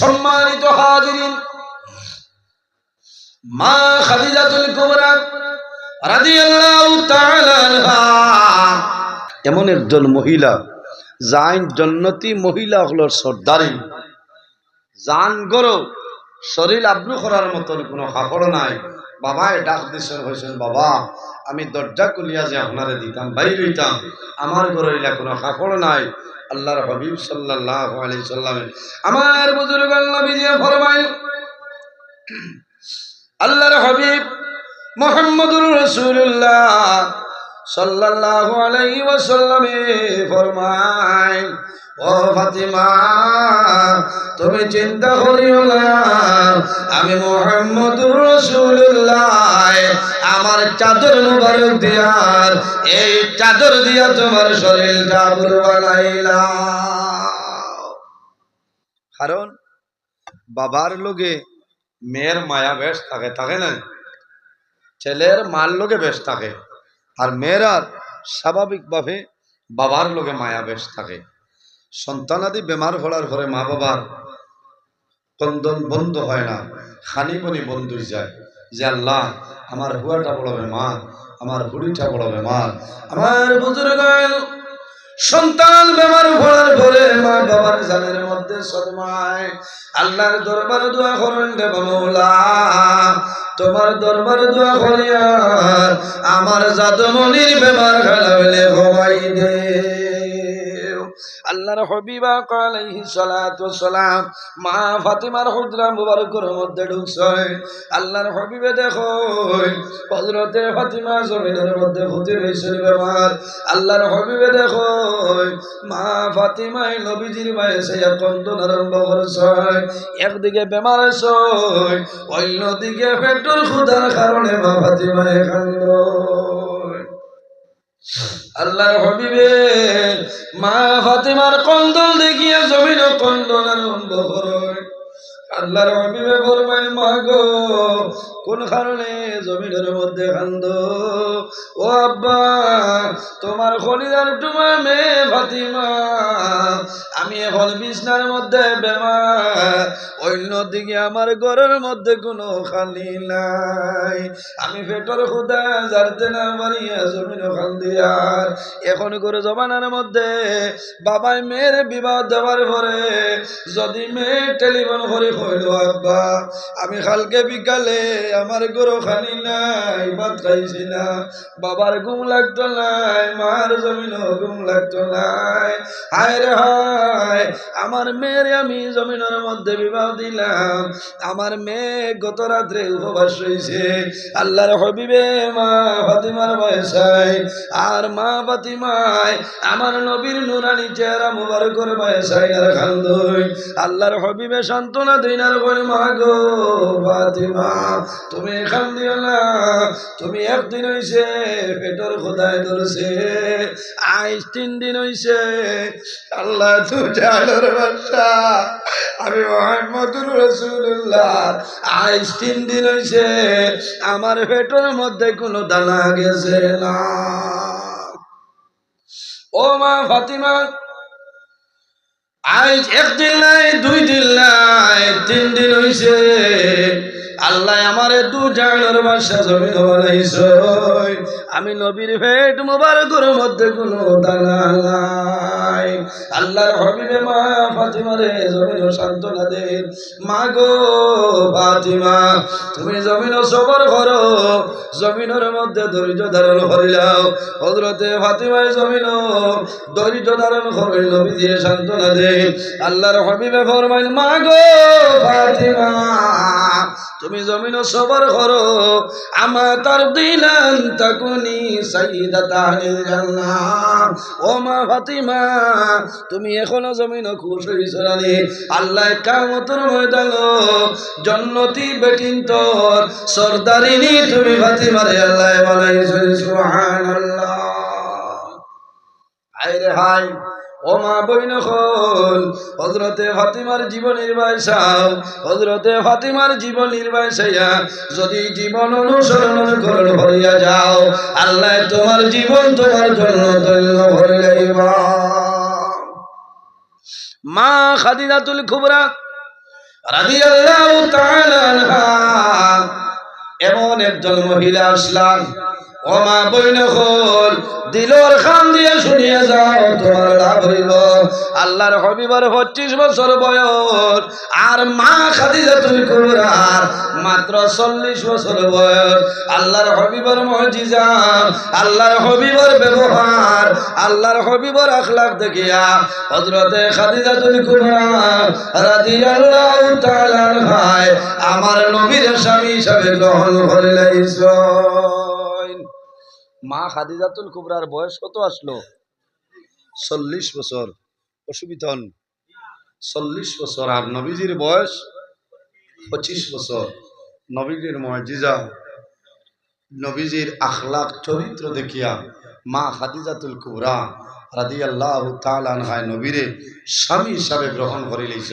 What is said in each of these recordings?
সম্মানিত হাজিরিন, মা খাদিজাতুল কুবরা রাদিয়াল্লাহু তাআলা আনহা। এমন একজন মহিলা জাইন জন্নতি মহিলা হলো সর্দারি জান গরো, শরীর আব্রু করার মতন কোনো কাপড় নাই। বাবায় ডাক দিছেন হয়েছেন বাবা, আমি দরজা খুলিয়া যে আপনারে দিতাম, বাইর হইতাম। আমার ঘরে ইলা কোনো কাপড় নাই। আল্লাহর হাবিব সাল্লাল্লাহু আলাইহি সাল্লামে আমার বুজুর্গ আল্লাহ বিজয় ফরমাইল, আল্লাহর হাবিব মোহাম্মদুর রাসূলুল্লাহ সাল্লাল্লাহু আলাইহি ওয়াসাল্লামে ফরমায় তুমি চিন্তা করিও না। আমি মোহাম্মদুর রাসূলুল্লাহ। আমার চাদর মুবারক দিয়ার এই চাদর দিয়া তোমার শরীরটা আবুর বানাইলাম। কারণ, বাবার লোকে মেয়ের মায়া বেশ থাকে থাকে না? ছেলের মার লোকে বেশ থাকে, আর মেয়েরার স্বাভাবিকভাবে বাবার লোকে মায়া বেশ থাকে। সন্তানাদি বেমার হওয়ার পরে মা বাবার কন্দন বন্ধ হয় না খানি বনি বন্ধ যায়। যে আল্লাহ আমার হুয়াটা বড় বেমার আমার হুড়িটা বড় বেমার আমার বুজুর্গ সন্তান বেমার হওয়ার পরে মা বাবার জানের মধ্যে সদমায় আল্লাহর দরবার দোয়া করেন দেব মৌলা তোমার দরবার দোয়া করিয়ার আমার জাদমনির বেমার খেলা হইলে ঘুমাই দে। আল্লাহর হবিবা আলাইহি সালাতু সালাম মা ফাতিমার হুজরা মুবারকের মধ্যে ঢুকছে। আল্লাহর হবিবে দেখো, হযরতে ফাতিমা জমিনের মধ্যে ফুটে রইছে বেমার আল্লাহর হবিবে দেখো, মা ফাতিমাই নবীজির মায়ে সে কন্দন আরম্ভ করছে। একদিকে বেমার আছে, অন্যদিকে পেট্রোল ক্ষুধার কারণে মা ফাতিমায় কান্দ। আল্লাহর হবিবে মা ফাতিমার কন্দল দেখিয়া জমিন কন্দন আনন্দ ভরয় আল্লাহর হবিবে ফরমাই মা গো কোন কারণে জমিনের মধ্যে কান্দ? ও আব্বা, তোমার খলিদার টুমা মে ফাতিমা, আমি এখন বিছনার মধ্যে বেমার। অন্যদিকে আমার ঘরের মধ্যে কোনো খালি নাই। আমি পেটর খুদা জানতে না মারিয়া জমিন খান দিয়ার এখন করে জমানার মধ্যে বাবাই মেয়ের বিবাহ দেওয়ার পরে যদি মেয়ে টেলিফোন করে, কইল, আব্বা, আমি কালকে বিকালে আমার গরু খানি নাই, ভাত খাইছি না। বাবার ঘুম লাগতো নাই, মার জমিন ঘুম লাগতো নাই। হায় রে হায়, আমার মেয়ের আমি জমিনের মধ্যে বিবাহ দিলাম। আমার মেয়ে গত রাত্রে উপবাস রয়েছে। আল্লাহর হবিবে মা ফাতিমার বয়সায়, আর মা ফাতিমায় আমার নবীর নুরানি চেহারা মুবারকর বয়সায় আর খান্দই। আল্লাহর হবিবে সান্ত্বনা দিনার বলে, মা গো ফাতিমা তুমি এখান দিও না তুমি একদিন হইছে পেটর খোদায় ধরছে, আইস তিন দিন হইছে, আল্লাহ তু জানোর বাসা আমি মোহাম্মদুর রসুল্লাহ আইস তিন দিন হইছে, আমার পেটের মধ্যে কোনো দানা গেছে না। ও মা ফাতিমা আজ একদিন নাই, দুই দিন নাই, তিন দিন হইছে আল্লাহ আমারে দু জানোর বাসা জমি বানাইছ আমি নবীর ভেট মোবারকর মধ্যে কোনো দানা নাই আল্লাহর হবিবে মা ফাতিমারে জমিন মা গো ফাতিমা, তুমি জমিন সবর করো, জমিনের মধ্যে ধৈর্য ধারণ করিলাও হজরতে ফাতিমায় জমিন ধৈর্য ধারণ করিল নবী দিয়ে সান্ত্বনা দে আল্লাহর হবিবে ফরমাইল মা গো ফাতিমা, তুমি জমিন সবর করো, আমা তার দিলান তাকুনি সাইদাতানিল জান্নাত ও মা ফাতিমা তুমি এখনও জমিন খুশ হইছ রানি আল্লাহ কামতর জন্নতি বেটিন তোর সর্দারিনী তুমি ফাতিমারে আল্লাহ বানাইছ সুবহানাল্লাহ। হাই ও মা বইন হজরতে ফাতিমার জীবন হজরতে ফাতিমার জীবন যদি জীবন অনুসরণ করণ হইয়া যাও, আল্লাহ তোমার জীবন তোমার জন্য ধন্য যাইবা মা খাদিজাতুল খুবরা রাদিয়াল্লাহু তাআলা এমন একজন মহিলা আসলাম। ও মা বইন হল দিলর খান দিয়ে শুনিয়ে যাও, তোমার লাভ হইল। আল্লাহর হবিবার পঁচিশ বছর বয়স, আর মা খাদিজাতুল কুবরার মাত্র চল্লিশ বছর বয়স। আল্লাহর হবিবার মজিজা, আল্লাহর হবিবার ব্যবহার, আল্লাহর হবিবার আখলাক দেখিয়া হজরতে খাদিজাতুল কুবরা রাদিয়াল্লাহু তাআলা ভাই আমার নবীর স্বামী হিসাবে গ্রহণ করে লাইছেন মা খাদিজাতুল কুবরার বয়স কত আসলো? চল্লিশ বছর। অসুবিধা হন। চল্লিশ বছর। আর নবীজির বয়স পঁচিশ বছর। নবীজির মজিজা। নবীজির আখলাক চরিত্র দেখিয়া মা খাদিজাতুল কুবরা রাদি আল্লাহ তালানহায় নবীরে স্বামী হিসাবে গ্রহণ করে লইছ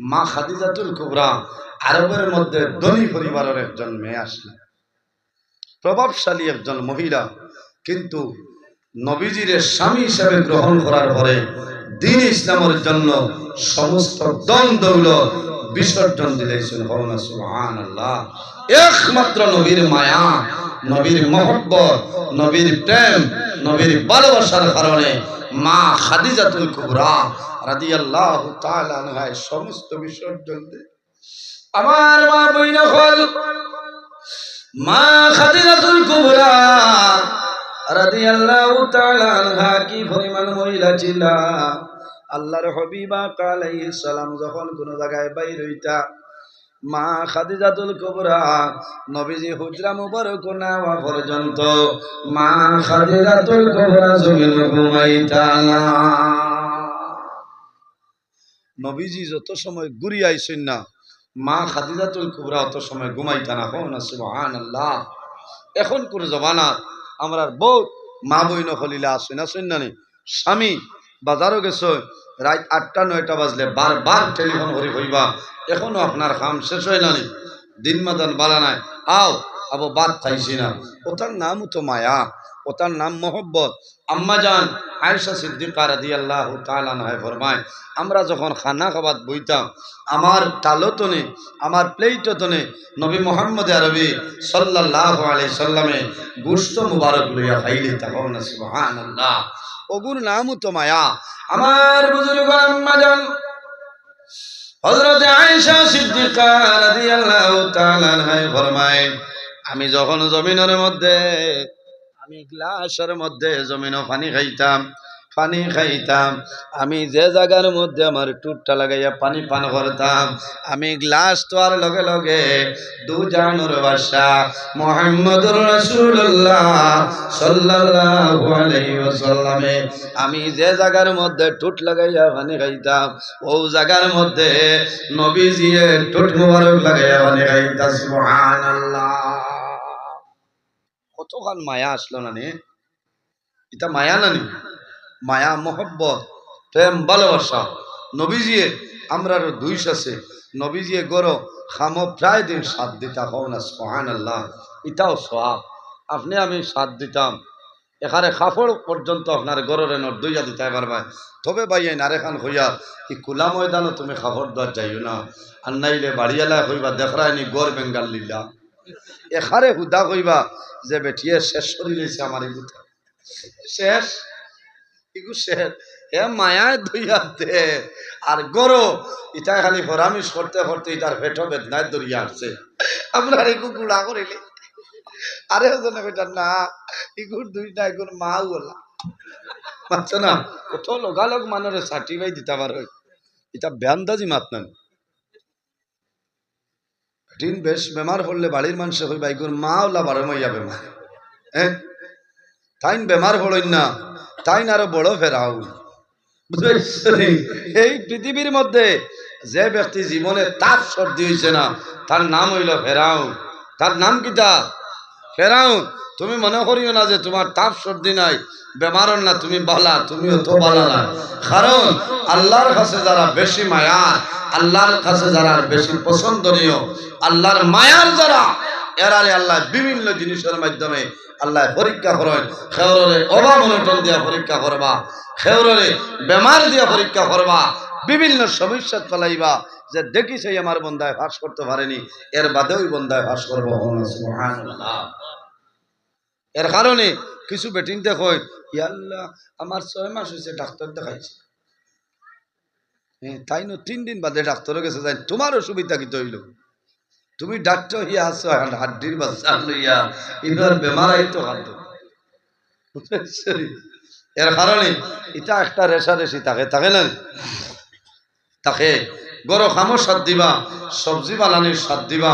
মা খাদিজাতুল কুবরা আরবের মধ্যে ধনী পরিবারের একজন মেয়ে আসলেন। প্রভাবশালী একজন মহিলা, কিন্তু নবীজির স্বামী হিসাবে গ্রহণ করার পরে দিন ইসলামের জন্য সমস্ত দৌলত বিসর্জন দিলেছেন হওনা সুবহান আল্লাহ একমাত্র নবীর মায়া, নবীর মহব্বত, নবীর প্রেম, নবীর ভালোবাসার কারণে মা খাদিজাতুল কুবরা তাআলা আনহায় সমস্ত বিসর্জন দেয় আমার মা হল মা খাদিজাতুল কুবরা রাদিয়াল্লাহু তাআলা আনহা কি পরিমাণ মহিলা ছিল? আল্লাহর হবিবা আলাইহিস সালাম যখন কোন জায়গায় বাইর হইতা, মা খাদিজাতুল কুবরা নবীজি হুজরা মুবারক নেওয়া পর্যন্ত মা খাদিজাতুল কুবরা জমিন ঘুমাইতা না। নবীজি যত সময় ঘুরি আইসেন না মা খাদিজাতুল কুবরা অত সময় ঘুমাইতা না হন সুবহানাল্লাহ। এখন কোন জমানা, আমরা বউ, মা বই নখলিলা আসুন আসুন না নি? স্বামী বাজারও গেছ, রাত আটটা, নয়টা বাজলে বারবার টেলিফোন করি হইবা এখনও আপনার কাম শেষ হয় না নি? দিন মাদান বালা নাই। আও, আবো বাদ খাইছি না। ওটার নামও তো মায়া। ওটার নাম মোহব্বত। আম্মা যান আয়েশা সিদ্দিকা রাদিয়াল্লাহু তাআলা নয় ফরমায়, আমরা যখন খানা খাবাত বইতাম, আমার টালতনে আমার প্লেটতনে নবী মোহাম্মদ আরবি সাল্লাল্লাহু আলাইহি সাল্লামে গুস্ত মুবারক লইয়া খাইলে তখন না, সুবহানাল্লাহ। ওগুর নামও তো মায়া। আমার বুজুর্গ আম্মা যান হযরত আয়েশা সিদ্দিকা রাদিয়াল্লাহু তাআলা ফরমায়, আমি যখন জমিনের মধ্যে আমি গ্লাসের মধ্যে জমিনও পানি খাইতাম পানি খাইতাম। আমি যে জায়গার মধ্যে আমার টুটটা লাগাইয়া পানি পান করতাম, আমি গ্লাস তোয়ার লগে লগে দু জানুর বাসা সাল্লাল্লাহু আলাইহি ওয়াসাল্লামে। আমি যে জায়গার মধ্যে টুট লাগাইয়া পানি খাইতাম, ও জায়গার মধ্যে নবীজিয়ে টুট মুবারক লাগাইয়া পানি খাইতাম কতখান মায়া আসলো না নে? এটা মায়া না নি? মায়া, মোহব্বত, প্রেম, ভালোবাসা। নবীজিয়ে, আমরা দুই আছে। নবীজিয়ে গরো, খামো, প্রায় দিন সাত দিতা হও না সোহান আল্লাহ এটাও সোহাব আপনি আমি সাত দিতাম। এখানে কাপড় পর্যন্ত আপনার গরের এনর দইয়া দিতে পারবাই তবে ভাই, এই নারেখান হইয়া কি কুলা ময়দানও তুমি কাপড় দেওয়ার যাইও না। আর নাইলে বাড়িয়ালা হইবা দেখরাই নি গড় বেঙ্গাল লিলা। এখারে হুদা কইবা যে বেটিয়ে শেষ করি লইছে আমার এগুলো শেষ? শেষ। খালি না দুইটা না কত লগালগ মানুষের সার্টিফাই দিতে পার এটা ব্যান্দাজি মাত না দিন বেশ বেমার হলে বাড়ির মানুষ হইবা এগুর মা ওলা বারো মাইয়া বেমার। হ্যাঁ? তাইন বেমার হল না, তাইন আরও বড় ফেরাও এই পৃথিবীর মধ্যে যে ব্যক্তি জীবনে তাপ সর্দি হয়েছে না, তার নাম হইল ফেরাও তার নাম কিতা ফেরাও তুমি মনে করিও না যে তোমার তাপ সর্দি নাই বেমারও না, তুমি বালা, তুমিও তো বালা না কারণ আল্লাহর কাছে যারা বেশি মায়া, আল্লাহর কাছে যারা বেশি পছন্দনীয়, আল্লাহর মায়ার যারা, এরারে আল্লাহ বিভিন্ন জিনিসের মাধ্যমে আল্লাহ পরীক্ষা করেন। খেওরে অভাব অনটন দিয়া পরীক্ষা করবা খেওরে বেমার দিয়া পরীক্ষা করবা, বিভিন্ন সমস্যা ফেলাইবা, যে দেখি সেই আমার বন্দায় ফাঁস করতে পারেনি, এর বাদেও ওই বন্দায় ফাঁস করব। এর কারণে কিছু বেটিন দেখো ইয়াল্লাহ আমার ছয় মাস হয়েছে ডাক্তার দেখাইছে। হ্যাঁ, তাই না তিন দিন বাদে ডাক্তারের কাছে যাই তোমার অসুবিধা কি তৈল? তুমি ডাক্তার হইয়া আসছো হাড্ডির বাচ্চা লইয়া ইনার বেমার আইতো হাত এর কারণে এটা একটা রেশারেশি থাকে থাকে না? তাকে গরো খামো সাত দিবা সবজি বানানির সাত দিবা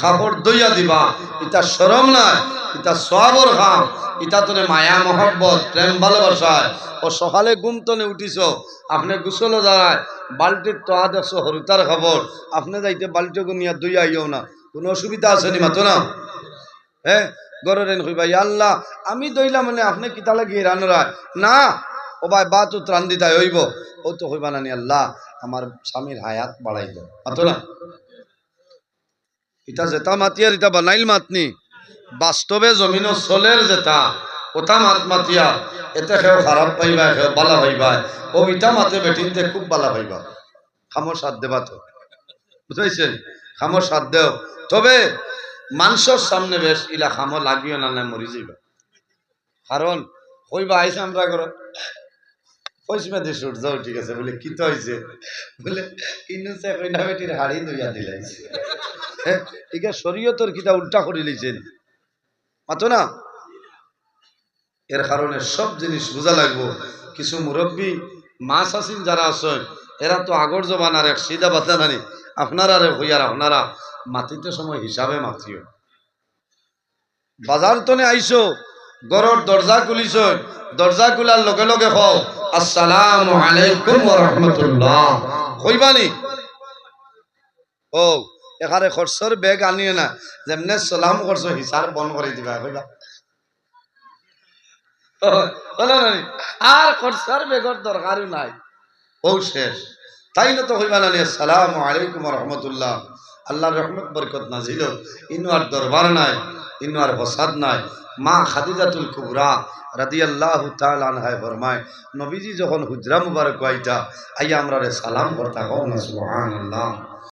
খাপড় দইয়া দিবা ইটা সরম নাই। ইটা সবর খাম ইটা তোরে মায়া, মহব্বত, প্রেম ভালোবাসায় ও সকালে ঘুম তনে উঠিছ, আপনি গুসল দাঁড়ায় বালতির তোয়া দেখছ হরুতার খবর। আপনি যাইতে বাল্টি গুনিয়া দুই আইও না, কোনো অসুবিধা আছে নি মাতো না? হ্যাঁ গরেন ইয়া আল্লাহ, আমি দইলা মানে আপনি কিতা লাগিয়ে রানরায় না, ও ভাই বা তো ত্রাণ দিতাই হইব। ও তো হইবা না নি আল্লাহ, আমার স্বামীর হায়াত বাড়াই দাও আতো না? ইটা যেটা মাতিয়ার ইটা বানাইল মাতনি। বাস্তবে জমিন চলের যেটা ওটা মাত মাতিয়া, এতে সেও খারাপ পাইবা সেও বালা পাইবা ও ইটা মাতে বেটিনতে খুব বালা পাইবা খামর সাথ দেবা তো। বুঝাইছেন? খামর সাথ দেও। তবে মানুষের সামনে বেশ ইলা খামো লাগিও না না মরি যাইবা। কারণ কইবা আইসা আমরা করো পয়সা দিয়ে সূর্য ঠিক আছে। বলে, কি তো হয়েছে বলে ইনুসে কইনা বেটির হাড়ি দইয়া দিলাইছে ঠিক আছে শরীয়তর উল্টা করে লিছেন। মাতো না? এর কারণে সব জিনিস বোঝা লাগবো। কিছু মুরব্বী মাছ আসিন যারা আছেন, এরা তো আগর জমানার এক সিধা বাতা নানি। আপনারা রে হইয়ার আপনারা মাতিতে সময় হিসাবে মাতিও। বাজার তনে আইসো গরর দরজা খুলিছ দরজা খুলার লগে লগে কও, আসসালামু আলাইকুম রাহমাতুল্লাহ। কইবানি ও এখানে খরচর বেগ আনিয়ে না যেমনে সালাম করছ হিসাব বন্ধ করে দিবা কইবা? আর খরচর বেগর দরকারও নাই। ও শেষ। তাই না তো হইবা না আসসালামু আলাইকুম রাহমাতুল্লাহ আল্লাহর রহমত বরকত নাজিল। ইনু আর দরবার নাই ইনু আর ফসাদ নাই। মা খাদিজাতুল কুবরা রাদিয়াল্লাহু আল্লাহ আনহায় ফরমায় নবীজি যখন হুজরা মুবারক আইতা আইয়া আমরা সালাম করতা কও না সুবহানাল্লাহ।